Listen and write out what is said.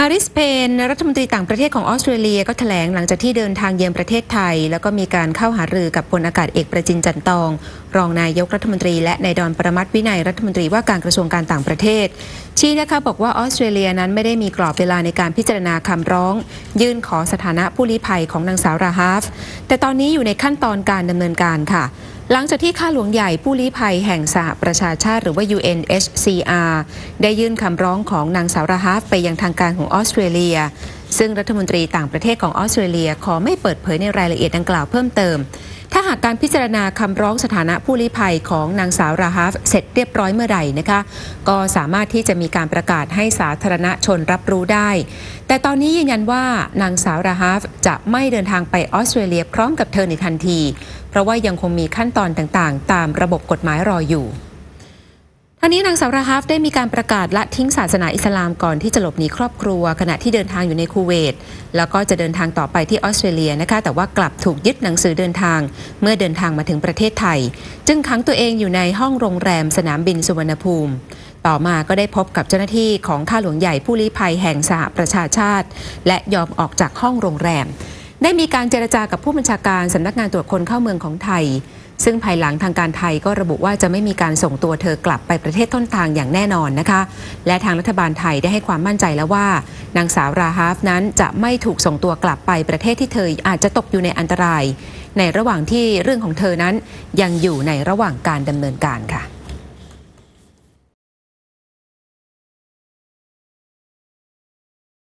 มาริสเพนรัฐมนตรีต่างประเทศของออสเตรเลียก็แถลงหลังจากที่เดินทางเยือนประเทศไทย แล้วก็มีการเข้าหารือกับพลอากาศเอกประจินจันตอง รองนายกรัฐมนตรี และนายดอนประมัติวินัยรัฐมนตรีว่าการกระทรวงการต่างประเทศ ชี้นะคะบอกว่าออสเตรเลียนั้นไม่ได้มีกรอบเวลาในการพิจารณาคำร้อง ยื่นขอสถานะผู้ลี้ภัยของนางสาวราฮาฟ แต่ตอนนี้อยู่ในขั้นตอนการดำเนินการค่ะ หลังจากที่ข้าหลวงใหญ่ผู้ลี้ภัยแห่งสหประชาชาติหรือว่า UNHCR ได้ยื่นคำร้องของนางสาวราฮาฟไปยังทางการของออสเตรเลีย ซึ่งรัฐมนตรีต่างประเทศของออสเตรเลียขอไม่เปิดเผยในรายละเอียดดังกล่าวเพิ่มเติม ถ้าหากการพิจารณาคำร้องสถานะผู้ลี้ภัยของนางสาวราฮาฟเสร็จเรียบร้อยเมื่อไหร่นะคะ ก็สามารถที่จะมีการประกาศให้สาธารณชนรับรู้ได้ แต่ตอนนี้ยืนยันว่านางสาวราฮาฟจะไม่เดินทางไปออสเตรเลียพร้อมกับเธอในทันที เพราะว่ายังคงมีขั้นตอนต่างๆ ตามระบบกฎหมายรออยู่ ท่านี้นางสาวราฮาฟได้มีการประกาศละทิ้งศาสนาอิสลามก่อนที่จะหลบหนีครอบครัว ขณะที่เดินทางอยู่ในคูเวต แล้วก็จะเดินทางต่อไปที่ออสเตรเลียนะคะแต่ว่ากลับถูกยึดหนังสือเดินทาง เมื่อเดินทางมาถึงประเทศไทย จึงขังตัวเองอยู่ในห้องโรงแรมสนามบินสุวรรณภูมิ ต่อมาก็ได้พบกับเจ้าหน้าที่ของข้าหลวงใหญ่ผู้ลี้ภัยแห่งสหประชาชาติ และยอมออกจากห้องโรงแรม ได้มีการเจรจากับผู้บัญชาการสำนักงานตรวจคนเข้าเมืองของไทย ซึ่งภายหลังทางการไทยก็ระบุว่าจะไม่มีการส่งตัวเธอกลับไปประเทศต้นทางอย่างแน่นอนนะคะ และทางรัฐบาลไทยได้ให้ความมั่นใจแล้วว่า นางสาวราฮาฟนั้นจะไม่ถูกส่งตัวกลับไปประเทศที่เธออาจจะตกอยู่ในอันตราย ในระหว่างที่เรื่องของเธอนั้นยังอยู่ในระหว่างการดำเนินการค่ะ